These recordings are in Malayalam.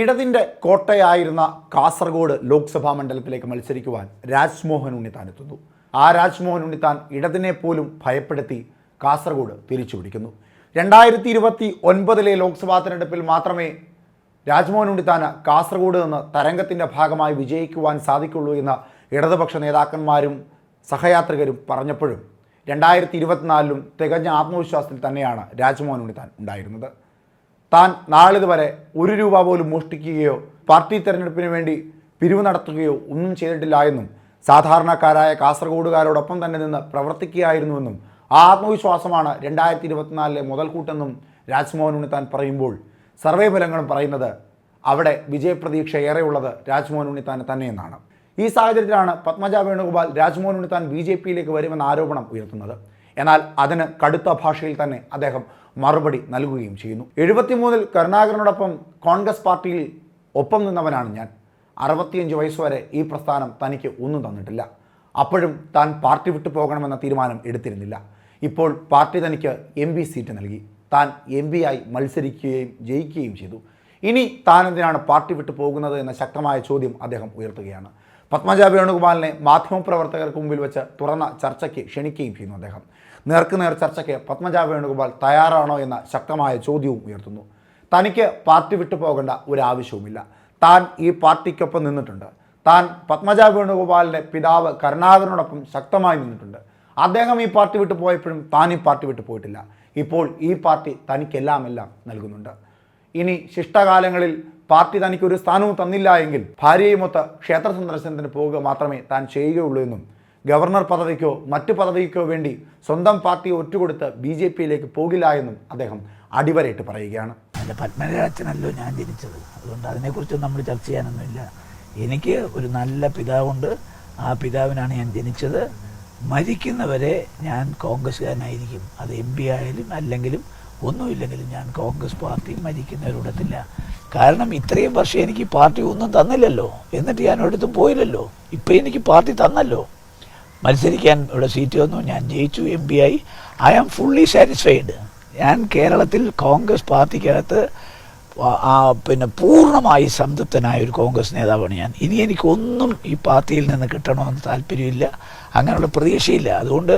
ഇടതിന്റെ കോട്ടയായിരുന്ന കാസർഗോഡ് ലോക്സഭാ മണ്ഡലത്തിലേക്ക് മത്സരിക്കുവാൻ രാജ്മോഹൻ ഉണ്ണിത്താൻ എത്തുന്നു. ആ രാജ്മോഹൻ ഉണ്ണിത്താൻ ഇടതിനെ പോലും ഭയപ്പെടുത്തി കാസർഗോഡ് തിരിച്ചു പിടിക്കുന്നു രണ്ടായിരത്തി ഇരുപത്തി ഒൻപതിലെ ലോക്സഭാ തെരഞ്ഞെടുപ്പിൽ മാത്രമേ രാജ്മോഹൻ ഉണ്ണിത്താന് കാസർഗോഡ് നിന്ന് തരംഗത്തിന്റെ ഭാഗമായി വിജയിക്കുവാൻ സാധിക്കുള്ളൂ എന്ന് ഇടതുപക്ഷ നേതാക്കന്മാരും സഹയാത്രികരും പറഞ്ഞപ്പോഴും രണ്ടായിരത്തി ഇരുപത്തിനാലിലും തികഞ്ഞ ആത്മവിശ്വാസത്തിൽ തന്നെയാണ് രാജ്മോഹൻ ഉണ്ണിത്താൻ ഉണ്ടായിരുന്നത്. താൻ നാളിതുവരെ ഒരു രൂപ പോലും മോഷ്ടിക്കുകയോ പാർട്ടി തെരഞ്ഞെടുപ്പിന് വേണ്ടി പിരിവ് നടത്തുകയോ ഒന്നും ചെയ്തിട്ടില്ല എന്നും സാധാരണക്കാരായ കാസർഗോഡുകാരോടൊപ്പം തന്നെ നിന്ന് പ്രവർത്തിക്കുകയായിരുന്നുവെന്നും ആ ആത്മവിശ്വാസമാണ് രണ്ടായിരത്തി ഇരുപത്തിനാലിലെ മുതൽക്കൂട്ടെന്നും രാജ്മോഹൻ ഉണ്ണിത്താൻ പറയുമ്പോൾ സർവേ ഫലങ്ങളും പറയുന്നത് അവിടെ വിജയപ്രതീക്ഷ ഏറെയുള്ളത് രാജ്മോഹൻ ഉണ്ണിത്താൻ തന്നെയെന്നാണ്. ഈ സാഹചര്യത്തിലാണ് പത്മജ വേണുഗോപാൽ രാജ്മോഹൻ ഉണ്ണിത്താൻ ബി ജെ പിയിലേക്ക് വരുമെന്ന ആരോപണം ഉയർത്തുന്നത്. എന്നാൽ അതിന് കടുത്ത ഭാഷയിൽ തന്നെ അദ്ദേഹം മറുപടി നൽകുകയും ചെയ്യുന്നു. എഴുപത്തിമൂന്നിൽ കരുണാകരനോടൊപ്പം കോൺഗ്രസ് പാർട്ടിയിൽ ഒപ്പം നിന്നവനാണ് ഞാൻ. അറുപത്തിയഞ്ച് വയസ്സുവരെ ഈ പ്രസ്ഥാനം തനിക്ക് ഒന്നും തന്നിട്ടില്ല. അപ്പോഴും താൻ പാർട്ടി വിട്ടു പോകണമെന്ന തീരുമാനം എടുത്തിരുന്നില്ല. ഇപ്പോൾ പാർട്ടി തനിക്ക് എം പി സീറ്റ് നൽകി. താൻ എം പി ആയി മത്സരിക്കുകയും ജയിക്കുകയും ചെയ്തു. ഇനി താൻ എന്തിനാണ് പാർട്ടി വിട്ടു പോകുന്നത് എന്ന ശക്തമായ ചോദ്യം അദ്ദേഹം ഉയർത്തുകയാണ്. പത്മജ വേണുഗോപാലിനെ മാധ്യമപ്രവർത്തകർക്ക് മുമ്പിൽ വെച്ച് തുറന്ന ചർച്ചയ്ക്ക് ക്ഷണിക്കുകയും ചെയ്യുന്നു അദ്ദേഹം. നേർക്കുനേർ ചർച്ചയ്ക്ക് പത്മജ വേണുഗോപാൽ തയ്യാറാണോ എന്ന ശക്തമായ ചോദ്യവും ഉയർത്തുന്നു. തനിക്ക് പാർട്ടി വിട്ടു പോകേണ്ട ഒരാവശ്യവുമില്ല താൻ ഈ പാർട്ടിക്കൊപ്പം നിന്നിട്ടുണ്ട്. താൻ പത്മജ വേണുഗോപാലിന്റെ പിതാവ് കരുണാകരനോടൊപ്പം ശക്തമായി നിന്നിട്ടുണ്ട്. അദ്ദേഹം ഈ പാർട്ടി വിട്ടു പോയപ്പോഴും താൻ ഈ പാർട്ടി വിട്ടു പോയിട്ടില്ല. ഇപ്പോൾ ഈ പാർട്ടി തനിക്കെല്ലാം എല്ലാം നൽകുന്നുണ്ട്. ഇനി ശിഷ്ടകാലങ്ങളിൽ പാർട്ടി തനിക്കൊരു സ്ഥാനവും തന്നില്ല എങ്കിൽ ഭാര്യയുമൊത്ത് ക്ഷേത്ര സന്ദർശനത്തിന് പോവുക മാത്രമേ താൻ ചെയ്യുകയുള്ളൂ എന്നും ഗവർണർ പദവിക്കോ മറ്റു പദവിക്കോ വേണ്ടി സ്വന്തം പാർട്ടി ഒറ്റുകൊടുത്ത് ബി ജെ പിയിലേക്ക് പോകില്ല എന്നും അദ്ദേഹം അടിവരയിട്ട് പറയുകയാണ്. അല്ല പത്മരാജനല്ലോ ഞാൻ ജനിച്ചത്. അതുകൊണ്ട് അതിനെക്കുറിച്ച് നമ്മൾ ചർച്ച ചെയ്യാനൊന്നുമില്ല. എനിക്ക് ഒരു നല്ല പിതാവുണ്ട്. ആ പിതാവിനാണ് ഞാൻ ജനിച്ചത്. മരിക്കുന്നവരെ ഞാൻ കോൺഗ്രസ്സുകാരനായിരിക്കും. അത് എം പി ആയാലും അല്ലെങ്കിലും ഒന്നുമില്ലെങ്കിലും ഞാൻ കോൺഗ്രസ് പാർട്ടി മരിക്കുന്നവരോടത്തില്ല. കാരണം ഇത്രയും വർഷം എനിക്ക് പാർട്ടി ഒന്നും തന്നില്ലല്ലോ. എന്നിട്ട് ഞാൻ ഒരിടത്തും പോയില്ലല്ലോ. ഇപ്പം എനിക്ക് പാർട്ടി തന്നല്ലോ. മത്സരിക്കാൻ ഇവിടെ സീറ്റ് വന്നു. ഞാൻ ജയിച്ചു എം പി ആയി. ഐ ആം ഫുള്ളി സാറ്റിസ്ഫൈഡ് ഞാൻ കേരളത്തിൽ കോൺഗ്രസ് പാർട്ടിക്കകത്ത് പിന്നെ പൂർണമായി സംതൃപ്തനായ ഒരു കോൺഗ്രസ് നേതാവാണ് ഞാൻ. ഇനി എനിക്കൊന്നും ഈ പാർട്ടിയിൽ നിന്ന് കിട്ടണമെന്ന് താല്പര്യമില്ല. അങ്ങനെയുള്ള പ്രതീക്ഷയില്ല. അതുകൊണ്ട്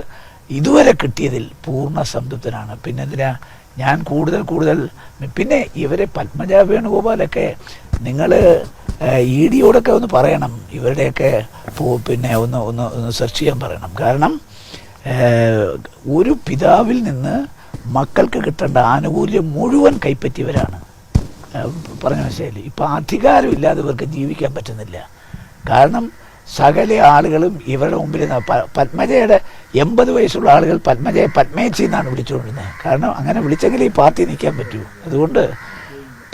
ഇതുവരെ കിട്ടിയതിൽ പൂർണ സംതൃപ്തനാണ്. പിന്നെ എന്തിനാ? ഞാൻ കൂടുതൽ കൂടുതൽ പിന്നെ ഇവരെ പത്മജ വേണുഗോപാലൊക്കെ നിങ്ങൾ ഇ ഡിയോടൊക്കെ ഒന്ന് പറയണം. ഇവരുടെയൊക്കെ പിന്നെ ഒന്ന് ഒന്ന് ഒന്ന് സെർച്ച് ചെയ്യാൻ പറയണം. കാരണം ഒരു പിതാവിൽ നിന്ന് മക്കൾക്ക് കിട്ടേണ്ട ആനുകൂല്യം മുഴുവൻ കൈപ്പറ്റിയവരാണ്. പറഞ്ഞ മനസ്സിലായില്ലേ? ഇപ്പം അധികാരമില്ലാതെ ഇവർക്ക് ജീവിക്കാൻ പറ്റുന്നില്ല. കാരണം സകല ആളുകളും ഇവരുടെ മുമ്പിൽ പത്മജയുടെ എൺപത് വയസ്സുള്ള ആളുകൾ പത്മജയെ പത്മേച്ചി എന്നാണ് വിളിച്ചുകൊണ്ടിരുന്നത്. കാരണം അങ്ങനെ വിളിച്ചെങ്കിൽ ഈ പാർട്ടി നിൽക്കാൻ പറ്റൂ. അതുകൊണ്ട്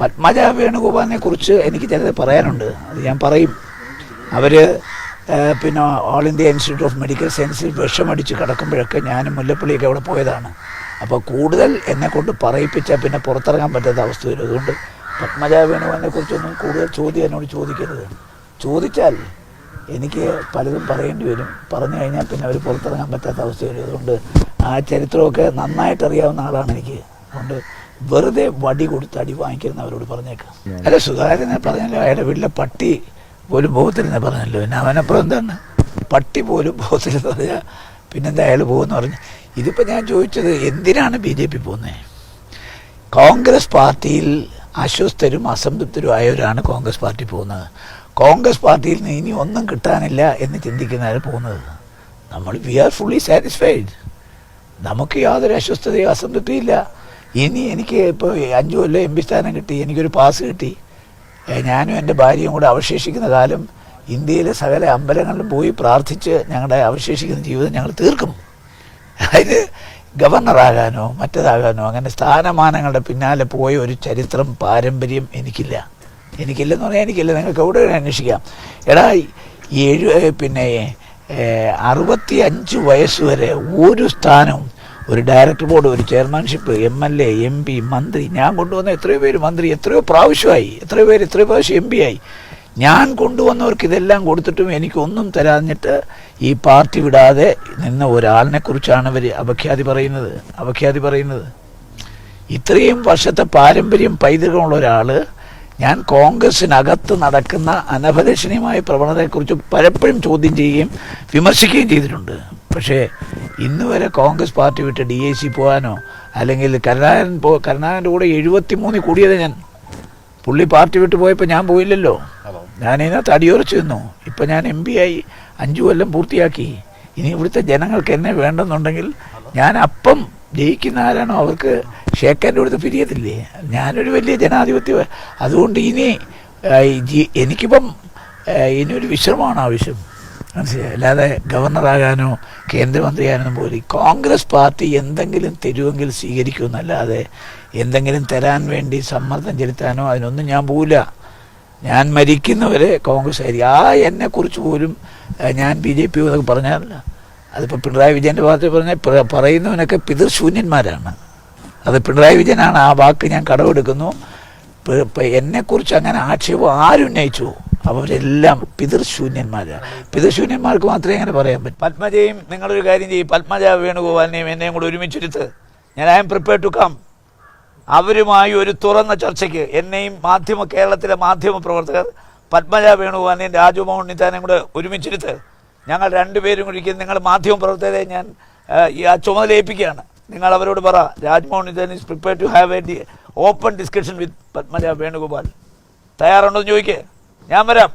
പത്മജ വേണുഗോപാലിനെ കുറിച്ച് എനിക്ക് ചിലത് പറയാനുണ്ട്. അത് ഞാൻ പറയും. അവർ പിന്നെ all India institute of medical സയൻസിൽ വിഷമടിച്ച് കിടക്കുമ്പോഴൊക്കെ ഞാനും മുല്ലപ്പള്ളിയൊക്കെ അവിടെ പോയതാണ്. അപ്പോൾ കൂടുതൽ എന്നെ കൊണ്ട് പറയിപ്പിച്ചാൽ പിന്നെ പുറത്തിറങ്ങാൻ പറ്റാത്ത അവസ്ഥ വരും അതുകൊണ്ട് പത്മജ വേണുഗോപാലിനെ കുറിച്ചൊന്നും കൂടുതൽ ചോദ്യം എന്നോട് ചോദിക്കരുത്. ചോദിച്ചാൽ എനിക്ക് പലതും പറയേണ്ടി വരും. പറഞ്ഞു കഴിഞ്ഞാൽ പിന്നെ അവർ പുറത്തിറങ്ങാൻ പറ്റാത്ത അവസ്ഥ വരും അതുകൊണ്ട് ആ ചരിത്രമൊക്കെ നന്നായിട്ട് അറിയാവുന്ന ആളാണ് എനിക്ക്. അതുകൊണ്ട് വെറുതെ വടി കൊടുത്ത് അടി വാങ്ങിക്കുന്ന അവരോട് പറഞ്ഞേക്കാം. അല്ല സുധാകരൻ പറഞ്ഞല്ലോ അയാളുടെ വീട്ടിലെ പട്ടി പോലും പോകത്തില്ലെന്ന് പറഞ്ഞല്ലോ. പിന്നെ അവനപ്പുറം എന്താണ്? പട്ടി പോലും ബോധത്തിൽ പറഞ്ഞാൽ പിന്നെന്താ അയാൾ പോകുമെന്ന് പറഞ്ഞു. ഇതിപ്പോൾ ഞാൻ ചോദിച്ചത് എന്തിനാണ് ബി ജെ പി പോകുന്നത് കോൺഗ്രസ് പാർട്ടിയിൽ അസ്വസ്ഥരും അസംതൃപ്തരുമായവരാണ് കോൺഗ്രസ് പാർട്ടി പോകുന്നത്. കോൺഗ്രസ് പാർട്ടിയിൽ നിന്ന് ഇനി ഒന്നും കിട്ടാനില്ല എന്ന് ചിന്തിക്കുന്നവർ പോകുന്നത്. നമ്മൾ വി ആർ ഫുള്ളി സാറ്റിസ്ഫൈഡ് നമുക്ക് യാതൊരു അസ്വസ്ഥതയോ അസംതൃപ്തിയും ഇല്ല. ഇനി എനിക്ക് ഇപ്പോൾ അഞ്ചു കൊല്ലം എം പി സ്ഥാനം കിട്ടി എനിക്കൊരു പാസ് കിട്ടി. ഞാനും എന്റെ ഭാര്യയും കൂടെ അവശേഷിക്കുന്ന കാലം ഇന്ത്യയിലെ സകല അമ്പലങ്ങളിലും പോയി പ്രാർത്ഥിച്ച് ഞങ്ങളുടെ അവശേഷിക്കുന്ന ജീവിതം ഞങ്ങൾ തീർക്കും. അതിന് ഗവർണറാകാനോ മറ്റേതാകാനോ അങ്ങനെ സ്ഥാനമാനങ്ങളുടെ പിന്നാലെ പോയ ഒരു ചരിത്രം പാരമ്പര്യം എനിക്കില്ല. എനിക്കില്ലെന്ന് പറഞ്ഞാൽ എനിക്കില്ല. നിങ്ങൾക്ക് എവിടെ അന്വേഷിക്കാം. എടാ ഏഴ് പിന്നെ അറുപത്തി അഞ്ച് വയസ്സ് വരെ ഒരു സ്ഥാനവും ഒരു ഡയറക്ടർ ബോർഡ് ഒരു chairmanship M L A M P മന്ത്രി. ഞാൻ കൊണ്ടുവന്ന എത്രയോ പേര് മന്ത്രി എത്രയോ പ്രാവശ്യമായി എത്രയോ പേര് എത്രയോ പ്രാവശ്യം എം പി ആയി. ഞാൻ കൊണ്ടുവന്നവർക്ക് ഇതെല്ലാം കൊടുത്തിട്ടും എനിക്കൊന്നും തരാഞ്ഞിട്ട് ഈ പാർട്ടി വിടാതെ നിന്ന ഒരാളിനെ കുറിച്ചാണ് ഇവർ അപഖ്യാതി പറയുന്നത് അപഖ്യാതി പറയുന്നത്. ഇത്രയും വർഷത്തെ പാരമ്പര്യം പൈതൃകമുള്ള ഒരാൾ ഞാൻ കോൺഗ്രസിനകത്ത് നടക്കുന്ന അനഭലഷണീയമായ പ്രവണതയെക്കുറിച്ച് പലപ്പോഴും ചോദ്യം ചെയ്യുകയും വിമർശിക്കുകയും ചെയ്തിട്ടുണ്ട്. പക്ഷേ ഇന്ന് വരെ കോൺഗ്രസ് പാർട്ടി വിട്ട് ഡി ഐ സി പോകാനോ അല്ലെങ്കിൽ കരുണാകരൻ പോ കരുണാകരന്റെ കൂടെ എഴുപത്തി മൂന്നിൽ കൂടിയത് ഞാൻ. പുള്ളി പാർട്ടി വിട്ട് പോയപ്പോൾ ഞാൻ പോയില്ലല്ലോ. ഞാൻ ഇതിനകത്ത് അടിയുറച്ചു നിന്നു. ഇപ്പം ഞാൻ എം പി ആയി അഞ്ചു കൊല്ലം പൂർത്തിയാക്കി. ഇനി ഇവിടുത്തെ ജനങ്ങൾക്ക് എന്നെ വേണ്ടെന്നുണ്ടെങ്കിൽ ഞാൻ അപ്പം ജയിക്കുന്ന ആരാണോ അവർക്ക് ഷേഖറിന്റെ അടുത്ത് പിരിയത്തില്ലേ? ഞാനൊരു വലിയ ജനാധിപത്യ അതുകൊണ്ട് ഇനി എനിക്കിപ്പം ഇനി ഇനിയൊരു വിശ്രമമാണ് ആവശ്യം. അല്ലാതെ ഗവർണറാകാനോ കേന്ദ്രമന്ത്രിയാകാനോ പോലും കോൺഗ്രസ് പാർട്ടി എന്തെങ്കിലും തരുമെങ്കിൽ സ്വീകരിക്കുമെന്നല്ലാതെ എന്തെങ്കിലും തരാൻ വേണ്ടി സമ്മർദ്ദം ചെലുത്താനോ അതിനൊന്നും ഞാൻ പോവില്ല. ഞാൻ മരിക്കുന്നവരെ കോൺഗ്രസ് ആയിരിക്കും. ആ എന്നെക്കുറിച്ച് പോലും ഞാൻ ബി ജെ പി എന്നൊക്കെ പറഞ്ഞാറില്ല അതിപ്പോൾ പിണറായി വിജയന്റെ ഭാഗത്ത് പറഞ്ഞാൽ പറയുന്നവനൊക്കെ പിതൃശൂന്യന്മാരാണ്. അത് പിണറായി വിജയനാണ്. ആ വാക്ക് ഞാൻ പ- എന്നെക്കുറിച്ച് അങ്ങനെ ആക്ഷേപം ആരും ഉന്നയിച്ചു. അവരെല്ലാം പിതൃശൂന്യന്മാരാണ് പിതൃശൂന്യന്മാർക്ക് മാത്രമേ അങ്ങനെ പറയാൻ പറ്റൂ. പത്മജയും നിങ്ങളൊരു കാര്യം ചെയ്യും. പത്മജ വേണുഗോപാലിനെയും എന്നെയും കൂടെ ഒരുമിച്ചെടുത്ത് ഞാൻ I M prepare to come. അവരുമായി ഒരു തുറന്ന ചർച്ചയ്ക്ക് എന്നെയും മാധ്യമ കേരളത്തിലെ മാധ്യമ പ്രവർത്തകർ പത്മജ വേണുഗോപാലിനെയും രാജുമോഹൻ ഉണ്ണിത്താനെയും കൂടെ ഒരുമിച്ചെടുത്ത് ഞങ്ങൾ രണ്ടുപേരും കൂടി നിങ്ങൾ മാധ്യമ പ്രവർത്തകരെ ഞാൻ ആ, ഈ ചുമതല ഏൽപ്പിക്കുകയാണ്. നിങ്ങൾ അവരോട് പറ Rajmohan Unnithan is prepare to have a open discussion with Padmaja Venugopal. തയ്യാറുണ്ടോ എന്ന് ചോദിക്കേ. ഞാൻ വരാം.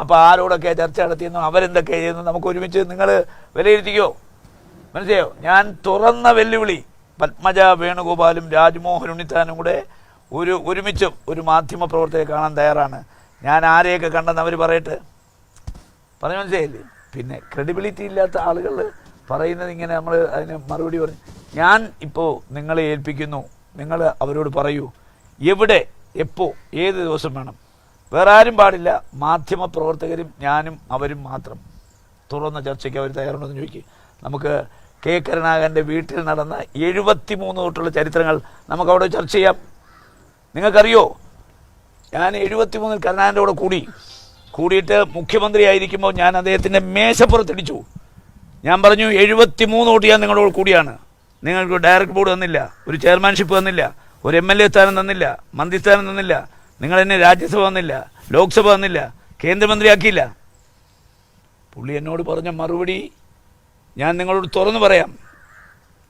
അപ്പോൾ ആരോടൊക്കെ ചർച്ച നടത്തിയെന്നോ അവരെന്തൊക്കെ ചെയ്യുന്നു നമുക്ക് ഒരുമിച്ച് നിങ്ങൾ വിലയിരുത്തിക്കോ. മനസ്സിലായോ? ഞാൻ തുറന്ന വെല്ലുവിളി പത്മജ വേണുഗോപാലും രാജ്മോഹൻ ഉണ്ണിത്താനും കൂടെ ഒരു ഒരുമിച്ച് ഒരു മാധ്യമ പ്രവർത്തകരെ കാണാൻ തയ്യാറാണ്. ഞാൻ ആരെയൊക്കെ കണ്ടെന്ന് അവർ പറയട്ടെ? പറഞ്ഞു മനസ്സിലായില്ലേ? പിന്നെ ക്രെഡിബിലിറ്റി ഇല്ലാത്ത ആളുകൾ പറയുന്നത് ഇങ്ങനെ നമ്മൾ അതിന് മറുപടി പറഞ്ഞു. ഞാൻ ഇപ്പോൾ നിങ്ങളെ ഏൽപ്പിക്കുന്നു. നിങ്ങൾ അവരോട് പറയൂ. എവിടെ എപ്പോൾ ഏത് ദിവസം വേണം? വേറെ ആരും പാടില്ല. മാധ്യമ പ്രവർത്തകരും ഞാനും അവരും മാത്രം. തുറന്ന ചർച്ചയ്ക്ക് അവർ തയ്യാറുണ്ടെന്ന് ചോദിക്കുക നമുക്ക് കെ. കരുണാകരന്റെ വീട്ടിൽ നടന്ന എഴുപത്തി മൂന്ന് തൊട്ടുള്ള ചരിത്രങ്ങൾ നമുക്കവിടെ ചർച്ച ചെയ്യാം. നിങ്ങൾക്കറിയോ? ഞാൻ എഴുപത്തി മൂന്നിൽ കരുണാകരന്റെ കൂടെ കൂടി. കൂടിയിട്ട് മുഖ്യമന്ത്രി ആയിരിക്കുമ്പോൾ ഞാൻ അദ്ദേഹത്തിന്റെ മേശപ്പുറത്തിടിച്ചു. ഞാൻ പറഞ്ഞു എഴുപത്തി മൂന്ന് തൊട്ട് ഞാൻ നിങ്ങളോട് കൂടിയാണ്. നിങ്ങൾക്ക് ഡയറക്ട് ബോർഡ് തന്നില്ല ഒരു ചെയർമാൻഷിപ്പ് തന്നില്ല ഒരു എം എൽ എ സ്ഥാനം തന്നില്ല മന്ത്രിസ്ഥാനം തന്നില്ല. നിങ്ങൾ എന്നെ രാജ്യസഭ വന്നില്ല ലോക്സഭ വന്നില്ല കേന്ദ്രമന്ത്രിയാക്കിയില്ല. പുള്ളി എന്നോട് പറഞ്ഞ മറുപടി ഞാൻ നിങ്ങളോട് തുറന്നു പറയാം.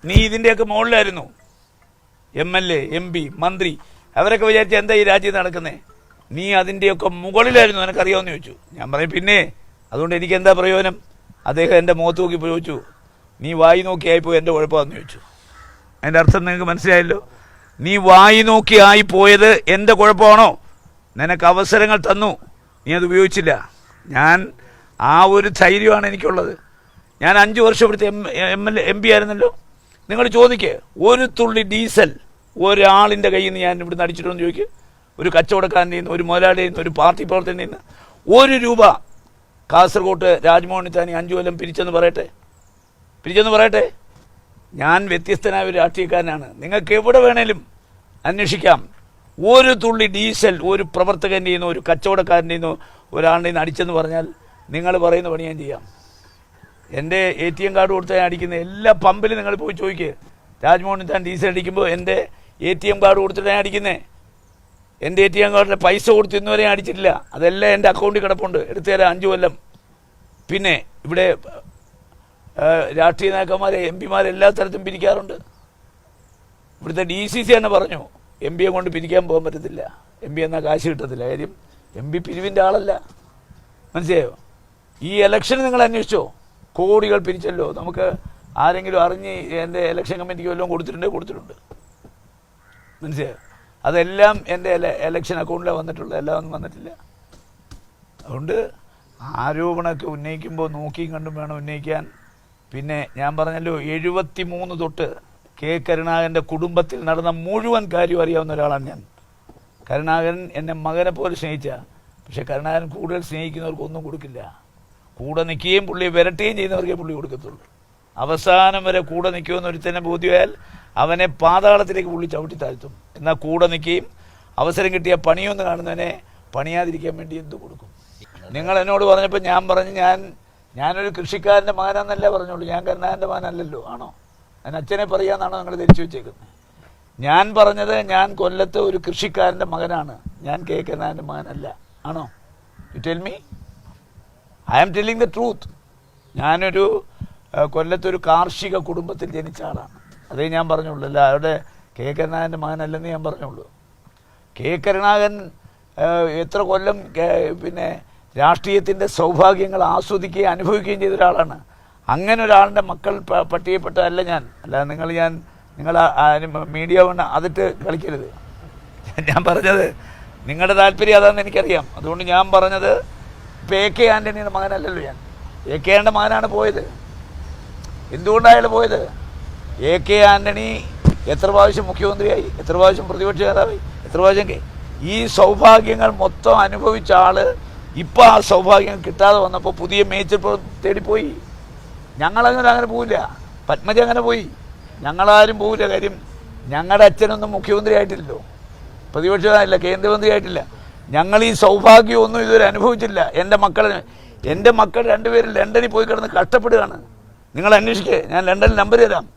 നീ ഇതിന്റെയൊക്കെ മുകളിലായിരുന്നു. M L A M P മന്ത്രി അവരൊക്കെ വിചാരിച്ച എന്താ ഈ രാജ്യത്ത് നടക്കുന്നേ? നീ അതിന്റെയൊക്കെ മുകളിലായിരുന്നു നിനക്കറിയാമെന്ന് ചോദിച്ചു. ഞാൻ പറയും പിന്നെ അതുകൊണ്ട് എനിക്ക് എന്താ പ്രയോജനം? അദ്ദേഹം എന്റെ മുഖത്ത് നോക്കി ചോദിച്ചു. നീ വായി നോക്കിയായിപ്പോൾ എന്റെ കുഴപ്പമാണെന്ന് ചോദിച്ചു. അതിന്റെ അർത്ഥം നിങ്ങൾക്ക് മനസ്സിലായല്ലോ? നീ വായി നോക്കി ആയി പോയത് എന്റെ കുഴപ്പമാണോ? നിനക്ക് അവസരങ്ങൾ തന്നു. നീ അത് ഉപയോഗിച്ചില്ല. ഞാൻ ആ ഒരു ധൈര്യമാണ് എനിക്കുള്ളത്. ഞാൻ അഞ്ച് വർഷം ഇവിടുത്തെ M M L M P ആയിരുന്നല്ലോ. നിങ്ങൾ ചോദിക്കേ ഒരു തുള്ളി ഡീസൽ ഒരാളിന്റെ കയ്യിൽ നിന്ന് ഞാൻ ഇവിടുന്ന് അടിച്ചിട്ടുണ്ടെന്ന് ചോദിക്കുക ഒരു കച്ചവടക്കാരന്റെ നിന്ന് ഒരു മുതലാളിയിൽ നിന്ന് ഒരു പാർട്ടി പ്രവർത്തകന്റെ നിന്ന്. ഒരു രൂപ. കാസർഗോട്ട് രാജ്മോഹൻ താനി അഞ്ചു കൊല്ലം പിരിച്ചെന്ന് പറയട്ടെ. പിരിച്ചെന്ന് പറയട്ടെ. ഞാൻ വ്യത്യസ്തനായ ഒരു രാഷ്ട്രീയക്കാരനാണ്. നിങ്ങൾക്ക് എവിടെ വേണേലും അന്വേഷിക്കാം. ഒരു തുള്ളി ഡീസൽ ഒരു പ്രവർത്തകന്റെ നിന്നോ ഒരു കച്ചവടക്കാരന്റെ നിന്നോ ഒരാളുടെ നിന്ന് അടിച്ചെന്ന് പറഞ്ഞാൽ നിങ്ങൾ പറയുന്ന പണി ഞാൻ ചെയ്യാം. എന്റെ എ ടി എം കാർഡ് കൊടുത്ത് ഞാൻ അടിക്കുന്ന എല്ലാ പമ്പിലും നിങ്ങൾ പോയി ചോദിക്കുക രാജ്മോഹൻ താൻ ഡീസൽ അടിക്കുമ്പോൾ എന്റെ എ ടി എം കാർഡ് കൊടുത്തിട്ട് ഞാൻ അടിക്കുന്നത് എന്റെ എ ടി എം കാർഡിന്റെ പൈസ കൊടുത്ത് ഇന്നുവരെ ഞാൻ അടിച്ചിട്ടില്ല. അതെല്ലാം എന്റെ അക്കൗണ്ടിൽ കിടപ്പുണ്ട്. എടുത്തു തരാം അഞ്ച് കൊല്ലം. പിന്നെ ഇവിടെ രാഷ്ട്രീയ നേതാക്കന്മാരെ എം പിമാരെ എല്ലാ തരത്തും പിരിക്കാറുണ്ട്. ഇവിടുത്തെ ഡി സി സി തന്നെ പറഞ്ഞു എം പിയെ കൊണ്ട് പിരിക്കാൻ പോകാൻ പറ്റത്തില്ല. എം പി എന്നാൽ കാശ് കിട്ടത്തില്ല. കാര്യം എം പി പിരിവിന്റെ ആളല്ല. മനസ്സിലായോ? ഈ ഇലക്ഷൻ നിങ്ങൾ അന്വേഷിച്ചോ? കോടികൾ പിരിച്ചല്ലോ. നമുക്ക് ആരെങ്കിലും അറിഞ്ഞ് എന്റെ ഇലക്ഷൻ കമ്മിറ്റിക്ക് വല്ലതും കൊടുത്തിട്ടുണ്ടോ കൊടുത്തിട്ടുണ്ട്. മനസ്സിലായോ? അതെല്ലാം എന്റെ ഇലക്ഷൻ അക്കൗണ്ടിൽ വന്നിട്ടുള്ള എല്ലാം ഒന്നും വന്നിട്ടില്ല. അതുകൊണ്ട് ആരോപണമൊക്കെ ഉന്നയിക്കുമ്പോൾ നോക്കിയും കണ്ടും വേണം ഉന്നയിക്കാൻ. പിന്നെ ഞാൻ പറഞ്ഞല്ലോ എഴുപത്തി മൂന്ന് തൊട്ട് കെ കരുണാകരന്റെ കുടുംബത്തിൽ നടന്ന മുഴുവൻ കാര്യം അറിയാവുന്ന ഒരാളാണ് ഞാൻ. കരുണാകരൻ എന്നെ മകനെ പോലെ സ്നേഹിച്ച പക്ഷെ കരുണാകരൻ കൂടുതൽ സ്നേഹിക്കുന്നവർക്ക് ഒന്നും കൊടുക്കില്ല. കൂടെ നിൽക്കുകയും പുള്ളിയെ വിരട്ടുകയും ചെയ്യുന്നവർക്കേ പുള്ളി കൊടുക്കത്തുള്ളൂ. അവസാനം വരെ കൂടെ നിൽക്കുമെന്ന് ഒരുത്തന്നെ ബോധ്യമായാൽ അവനെ പാതാളത്തിലേക്ക് പുള്ളി ചവിട്ടി താഴ്ത്തും. എന്നാൽ കൂടെ നിൽക്കുകയും അവസരം കിട്ടിയ പണിയൊന്ന് കാണുന്നവനെ പണിയാതിരിക്കാൻ വേണ്ടി എന്ത് കൊടുക്കും? നിങ്ങൾ എന്നോട് പറഞ്ഞപ്പോൾ ഞാൻ പറഞ്ഞു ഞാൻ ഞാനൊരു കൃഷിക്കാരന്റെ മകനാന്നല്ലേ പറഞ്ഞോളൂ ഞാൻ കരുണാകരന്റെ മകനല്ലല്ലോ. ആണോ? ഞാൻ അച്ഛനെ പറയാന്നാണോ നിങ്ങൾ ധരിച്ചു വെച്ചേക്കുന്നത്? ഞാൻ പറഞ്ഞത് ഞാൻ കൊല്ലത്തെ ഒരു കൃഷിക്കാരന്റെ മകനാണ്. ഞാൻ കെ കരുണാകരന്റെ മകനല്ല. ആണോ? You tell me I am telling the truth ഞാനൊരു കൊല്ലത്തൊരു കാർഷിക കുടുംബത്തിൽ ജനിച്ച ആളാണ്. അതേ ഞാൻ പറഞ്ഞുള്ളൂ. അല്ല അവിടെ കെ കരുണാകരന്റെ മകനല്ലെന്ന് ഞാൻ പറഞ്ഞുള്ളൂ. കെ കരുണാകരൻ എത്ര കൊല്ലം പിന്നെ രാഷ്ട്രീയത്തിന്റെ സൗഭാഗ്യങ്ങൾ ആസ്വദിക്കുകയും അനുഭവിക്കുകയും ചെയ്ത ഒരാളാണ്. അങ്ങനെ ഒരാളുടെ മക്കൾ പട്ടികപ്പെട്ടതല്ല ഞാൻ. അല്ല നിങ്ങൾ ഞാൻ നിങ്ങൾ മീഡിയ കൊണ്ട് അതിട്ട് കളിക്കരുത്. ഞാൻ പറഞ്ഞത് നിങ്ങളുടെ താല്പര്യം അതാണെന്ന് എനിക്കറിയാം. അതുകൊണ്ട് ഞാൻ പറഞ്ഞത് ഇപ്പം എ കെ ആന്റണിയുടെ മകനല്ലല്ലോ ഞാൻ. എ കെ ആന്റെ മകനാണ് പോയത്. എന്തുകൊണ്ടായാലും പോയത്? എ കെ ആന്റണി എത്ര പ്രാവശ്യം മുഖ്യമന്ത്രിയായി? എത്ര പ്രാവശ്യം പ്രതിപക്ഷ നേതാവായി? എത്ര പ്രാവശ്യം ഈ സൗഭാഗ്യങ്ങൾ മൊത്തം അനുഭവിച്ച ആൾ ഇപ്പം ആ സൗഭാഗ്യം കിട്ടാതെ വന്നപ്പോൾ പുതിയ മേച്ചിപ്പോൾ തേടിപ്പോയി. ഞങ്ങളങ്ങനെ അങ്ങനെ പോവില്ല. പത്മജ അങ്ങനെ പോയി. ഞങ്ങളാരും പോവില്ല കാര്യം. ഞങ്ങളുടെ അച്ഛനൊന്നും മുഖ്യമന്ത്രി ആയിട്ടില്ലല്ലോ പ്രതിപക്ഷമായില്ല കേന്ദ്രമന്ത്രി ആയിട്ടില്ല ഞങ്ങൾ ഈ സൗഭാഗ്യമൊന്നും ഇതുവരെ അനുഭവിച്ചില്ല. എന്റെ മക്കൾ എന്റെ മക്കൾ രണ്ടുപേരും ലണ്ടനിൽ പോയി കിടന്ന് കഷ്ടപ്പെടുകയാണ്. നിങ്ങൾ അന്വേഷിക്കേ ഞാൻ ലണ്ടനിൽ നമ്പർ തരാം.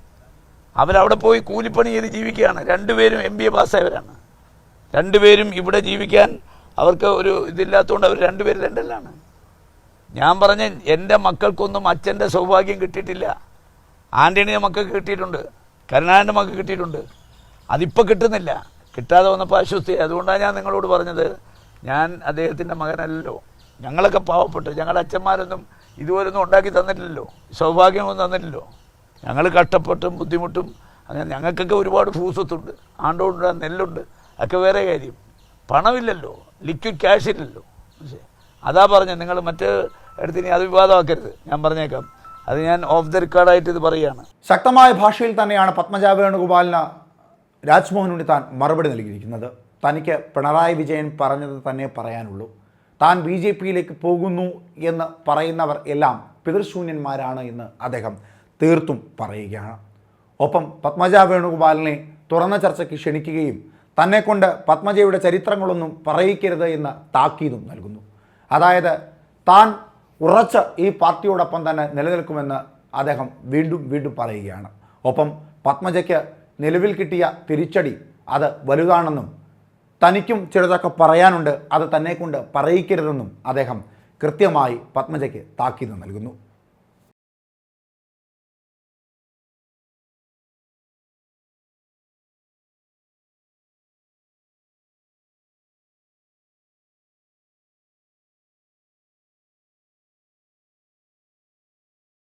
അവരവിടെ പോയി കൂലിപ്പണി ചെയ്ത് ജീവിക്കുകയാണ്. രണ്ടുപേരും എം ബി എ പാസ്സായവരാണ്. രണ്ടുപേരും ഇവിടെ ജീവിക്കാൻ അവർക്ക് ഒരു ഇതില്ലാത്തതുകൊണ്ട് അവർ രണ്ടുപേരും രണ്ടല്ലാണ് ഞാൻ പറഞ്ഞ എന്റെ മക്കൾക്കൊന്നും അച്ഛന്റെ സൗഭാഗ്യം കിട്ടിയിട്ടില്ല. ആന്റണിയുടെ മക്കൾക്ക് കിട്ടിയിട്ടുണ്ട്. കരുണാകരന്റെ മക്കൾക്ക് കിട്ടിയിട്ടുണ്ട്. അതിപ്പോൾ കിട്ടുന്നില്ല. കിട്ടാതെ വന്നപ്പോൾ അസ്വസ്ഥ അതുകൊണ്ടാണ് ഞാൻ നിങ്ങളോട് പറഞ്ഞത്. ഞാൻ അദ്ദേഹത്തിന്റെ മകനല്ലല്ലോ. ഞങ്ങളൊക്കെ പാവപ്പെട്ടു. ഞങ്ങളുടെ അച്ഛന്മാരൊന്നും ഇതുപോലൊന്നും ഉണ്ടാക്കി തന്നിട്ടില്ലല്ലോ സൗഭാഗ്യമൊന്നും തന്നിട്ടില്ലല്ലോ ഞങ്ങൾ കഷ്ടപ്പെട്ടും ബുദ്ധിമുട്ടും അങ്ങനെ ഞങ്ങൾക്കൊക്കെ ഒരുപാട് ഭൂസ്വത്തുണ്ട്. ആണ്ടോണ്ട് നെല്ലുണ്ട്. ഒക്കെ വേറെ കാര്യം. പണമില്ലല്ലോ. ലിക്വിഡ് ക്യാഷ് ഇല്ലല്ലോ? അതാ പറഞ്ഞത് നിങ്ങൾ മറ്റ് എടുത്തിനി അത് വിവാദമാക്കരുത്. ഞാൻ പറഞ്ഞേക്കാം. അത് ഞാൻ ഓഫ് ദ റെക്കോർഡായിട്ട് ഇത് പറയുകയാണ്. ശക്തമായ ഭാഷയിൽ തന്നെയാണ് പത്മജ വേണുഗോപാലിന് രാജ്മോഹൻ ഉണ്ണി താൻ മറുപടി നൽകിയിരിക്കുന്നത്. തനിക്ക് പിണറായി വിജയൻ പറഞ്ഞത് തന്നെ പറയാനുള്ളൂ. താൻ ബി ജെ പിയിലേക്ക് പോകുന്നു എന്ന് പറയുന്നവർ എല്ലാം പിതൃശൂന്യന്മാരാണ് എന്ന് അദ്ദേഹം തീർത്തും പറയുകയാണ്. ഒപ്പം പത്മജ വേണുഗോപാലിനെ തുറന്ന ചർച്ചയ്ക്ക് ക്ഷണിക്കുകയും തന്നെക്കൊണ്ട് പത്മജയുടെ ചരിത്രങ്ങളൊന്നും പറയിക്കരുത് എന്ന് താക്കീതും നൽകുന്നു. അതായത് താൻ ഉറച്ച് ഈ പാർട്ടിയോടൊപ്പം തന്നെ നിലനിൽക്കുമെന്ന് അദ്ദേഹം വീണ്ടും വീണ്ടും പറയുകയാണ്. ഒപ്പം പത്മജയ്ക്ക് നിലവിൽ കിട്ടിയ തിരിച്ചടി അത് വലുതാണെന്നും തനിക്കും ചിലതൊക്കെ പറയാനുണ്ട് അത് തന്നെക്കൊണ്ട് പറയിക്കരുതെന്നും അദ്ദേഹം കൃത്യമായി പത്മജയ്ക്ക് താക്കീത് നൽകുന്നു.